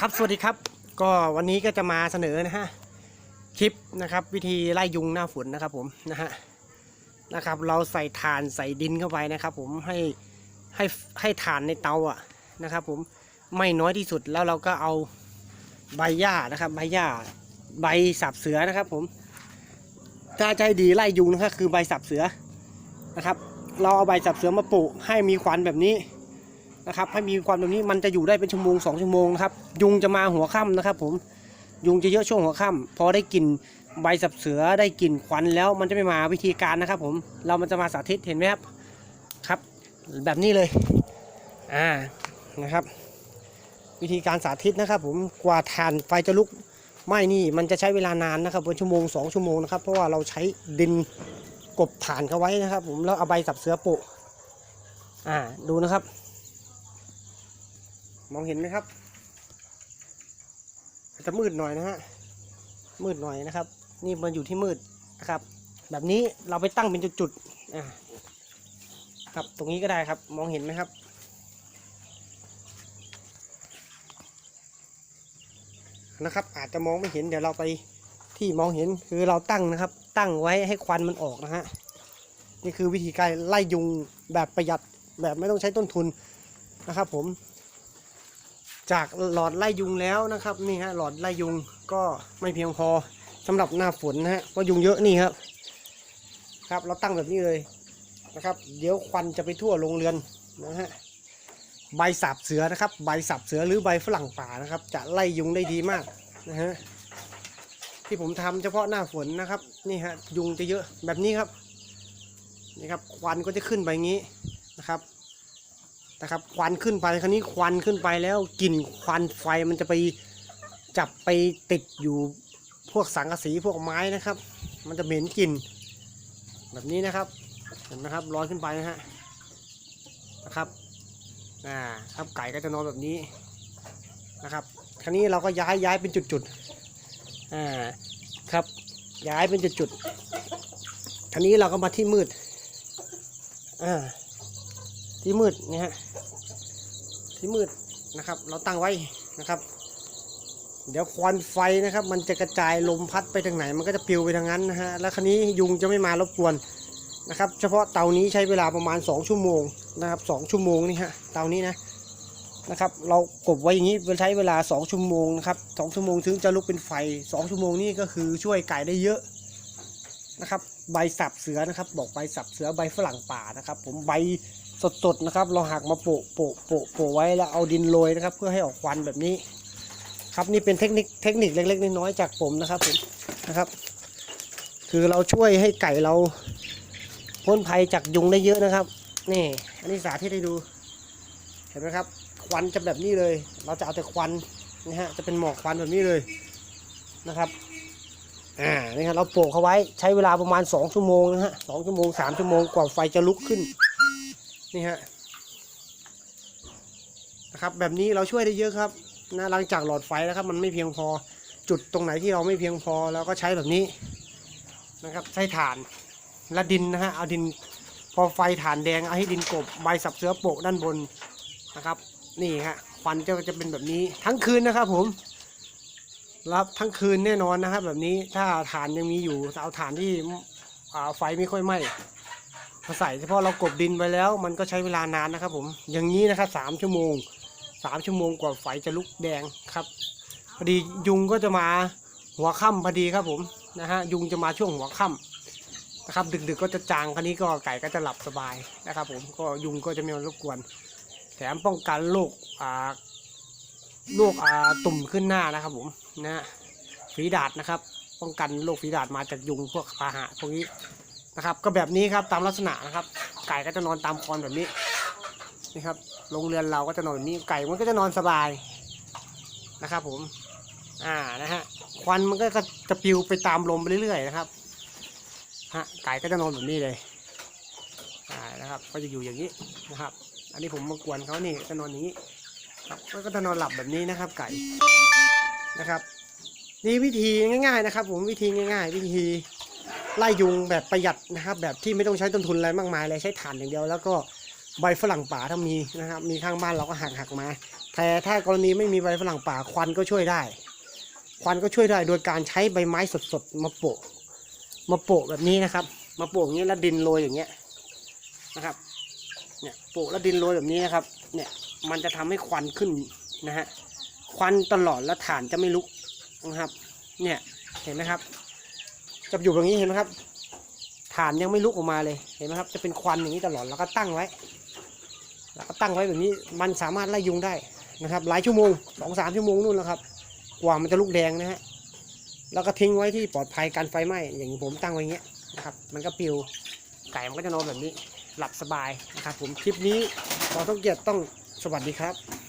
ครับสวัสดีครับก็วันนี้ก็จะมาเสนอนะฮะคลิปนะครับ วิธีไล่ยุงหน้าฝนนะครับผมนะฮะนะครับ เราใส่ถ่านใส่ดินเข้าไปนะครับ ผมให้ให้ให้ถ่านในเตาอะนะครับ ผมไม่น้อยที่สุดแล้วเราก็เอาใบหญ้านะครับใบหญ้าใบสับเสือนะครับ ผมถ้าใจดีไล่ยุงนะครับคือใบสับเสือนะครับ เราเอาใบสับเสือมาปลูกให้มีควันแบบนี้ นะครับให้มีความแบบนี้มันจะอยู่ได้เป็นชั่วโมงสองชั่วโมงนะครับยุงจะมาหัวค่ำนะครับ ผมยุงจะเยอะช่วงหัวค่ำพอได้กลิ่นใบสับเสือได้กลิ่นควันแล้วมันจะไม่มาวิธีการนะครับ ผมเรามันจะมาสาธิตเห็นไหมครับครับ แบบนี้เลยอ่านะครับ วิธีการสาธิตนะครับ ผมกว่าถ่านไฟจะลุกไหม้นี่มันจะใช้เวลานานนะครับเป็นชั่วโมงสองชั่วโมงนะครับเพราะว่าเราใช้ดินกบถ่านเขาไว้นะครับ ผมแล้วเอาใบสับเสือโปะอ่าดูนะครับ มองเห็นไหมครับจะมืดหน่อยนะฮะมืดหน่อยนะครับ นี่มันอยู่ที่มืดนะครับ แบบนี้เราไปตั้งเป็นจุดๆอ่าครับตรงนี้ก็ได้ครับ มองเห็นไหมครับนะครับ อาจจะมองไม่เห็นเดี๋ยวเราไปที่มองเห็นคือเราตั้งนะครับ ตั้งไว้ให้ควันมันออกนะฮะนี่คือวิธีการไล่ยุงแบบประหยัดแบบไม่ต้องใช้ต้นทุนนะครับ ผม จากหลอดไล่ยุงแล้วนะครับนี่ฮะหลอดไล่ยุงก็ไม่เพียงพอสำหรับหน้าฝนนะฮะเพราะยุงเยอะนี่ครับ ครับเราตั้งแบบนี้เลยนะครับ เดี๋ยวควันจะไปทั่วโรงเรือนนะฮะใบสับเสือนะครับ ใบสับเสือหรือใบฝรั่งป่านะครับ จะไล่ยุงได้ดีมากนะฮะที่ผมทำเฉพาะหน้าฝนนะครับนี่ฮะยุงจะเยอะแบบนี้ครับนี่ครับควันก็จะขึ้นไปงี้นะครับ นะครับควันขึ้นไปคราวนี้ควันขึ้นไปแล้วกลิ่นควันไฟมันจะไปจับไปติดอยู่พวกสังกะสีพวกไม้นะครับ มันจะเหม็นกลิ่นแบบนี้นะครับเห็นไหมครับร้อนขึ้นไปนะฮะนะครับอ่าครับไก่ก็จะนอนแบบนี้นะครับ คราวนี้เราก็ย้ายย้ายเป็นจุดๆอ่าครับย้ายเป็นจุดๆคราวนี้เราก็มาที่มืดอ่า ที่มืดเนี่ยฮะที่มืดนะครับ เราตั้งไว้นะครับ เดี๋ยวควันไฟนะครับ มันจะกระจายลมพัดไปทางไหน มันก็จะปลิวไปทางนั้นนะฮะแล้วครนี้ยุงจะไม่มารบกวนนะครับ เฉพาะเตานี้ใช้เวลาประมาณ 2 ชั่วโมงนะครับ2ชั่วโมงนี่ฮะเตานี้นะนะครับเรากบไว้อย่างนี้ใช้เวลา 2 ชั่วโมงนะครับ2ชั่วโมงถึงจะลุกเป็นไฟ 2 ชั่วโมงนี่ก็คือช่วยไก่ได้เยอะนะครับ ใบสับเสือนะครับ บอกใบสับเสือใบฝรั่งป่านะครับ ผมใบ สดๆนะครับ เราหักมาโปะโปะโปะโปะไว้แล้วเอาดินโรยนะครับ เพื่อให้ออกควันแบบนี้ ครับนี่เป็นเทคนิคเทคนิคเล็ก ๆ น้อยๆจากผมนะครับผมนะครับ คือเราช่วยให้ไก่เราพ้นภัยจากยุงได้เยอะนะครับ นี่ อันนี้สาธิตให้ดู เห็นไหมครับ ควันจะแบบนี้เลย เราจะเอาแต่ควันนะฮะจะเป็นหมอกควันแบบนี้เลยนะครับอ่านี่ครับเราโปะเขาไว้ใช้เวลาประมาณ 2 ชั่วโมงนะฮะสองชั่วโมงสามชั่วโมงกว่าไฟจะลุกขึ้น นี่ฮะนะครับแบบนี้เราช่วยได้เยอะครับนะหลังจากหลอดไฟแล้วครับ มันไม่เพียงพอจุดตรงไหนที่เราไม่เพียงพอเราก็ใช้แบบนี้นะครับใช้ถ่านและดินนะฮะเอาดินพอไฟถ่านแดงเอาให้ดินกบใบสับเสือโปะด้านบนนะครับ นี่ฮะควันจะจะเป็นแบบนี้ทั้งคืนนะครับ ผมรับทั้งคืนแน่นอนนะครับ แบบนี้ถ้าถ่านยังมีอยู่เอาถ่านที่ไฟไม่ค่อยไหม้ มาใส่เฉพาะเรากบดินไปแล้ว มันก็ใช้เวลานานนะครับผมอย่างนี้นะครับสามชั่วโมงสามชั่วโมงกว่าไฟจะลุกแดงครับพอดียุงก็จะมาหัวค่ำพอดีครับผมนะฮะยุงจะมาช่วงหัวค่ำนะครับ ดึกๆก็จะจางคันนี้ก็ไก่ก็จะหลับสบายนะครับ ผมก็ยุงก็จะไม่มารบกวน แถมป้องกันโรคอ่าโรคอ่าตุ่มขึ้นหน้านะครับ ผมนะฮะฝีดาดนะครับ ป้องกันโรคฝีดาดมาจากยุงพวกพาหะพวกนี้ นะครับ ก็แบบนี้ครับตามลักษณะนะครับ ไก่ก็จะนอนตามคอนแบบนี้นี่ครับโรงเรือนเราก็จะนอนแบบนี้ไก่มันก็จะนอนสบายนะครับผมอ่านะฮะควันมันก็จะปิวไปตามลมไปเรื่อยๆนะครับฮะไก่ก็จะนอนแบบนี้เลยอ่านะครับก็จะอยู่อย่างนี้นะครับ อันนี้ผมมากวนเขานี่จะนอนอย่างนี้ครับก็จะนอนหลับแบบนี้นะครับ ไก่นะครับนี่วิธีง่าย ๆ นะครับ ผมวิธีง่าย ๆ วิธี ไล่ยุงแบบประหยัดนะครับ แบบที่ไม่ต้องใช้ต้นทุนอะไรมากมายเลยใช้ถ่านอย่างเดียว แล้วก็ใบฝรั่งป่าถ้ามีนะครับ มีข้างบ้านเราก็หักหักมา แต่ถ้ากรณีไม่มีใบฝรั่งป่าควันก็ช่วยได้ ควันก็ช่วยได้ โดยการใช้ใบไม้สดๆมาโปะมาโปะแบบนี้นะครับ มาโปะอย่างนี้แล้วดินโรยอย่างเงี้ยนะครับเนี่ยโปะแล้วดินโรยแบบนี้นะครับ เนี่ยมันจะทำให้ควันขึ้นนะฮะควันตลอดแล้วฐานจะไม่ลุกนะครับ เนี่ยเห็นไหมครับ จะอยู่แบบนี้เห็นไหมครับฐานยังไม่ลุกออกมาเลยเห็นไหมครับ จะเป็นควันอย่างนี้ตลอดแล้วก็ตั้งไว้ แล้วก็ตั้งไว้แบบนี้มันสามารถไล่ยุงได้นะครับ หลายชั่วโมงสองสามชั่วโมงนู่นแล้วครับ กว่ามันจะลุกแดงนะฮะแล้วก็ทิ้งไว้ที่ปลอดภัยการไฟไหม้อย่างผมตั้งไว้เงี้ยนะครับ มันก็ปิวไก่มันก็จะนอนแบบนี้หลับสบายนะครับ ผมคลิปนี้ขอต้องเกียรติต้องสวัสดีครับ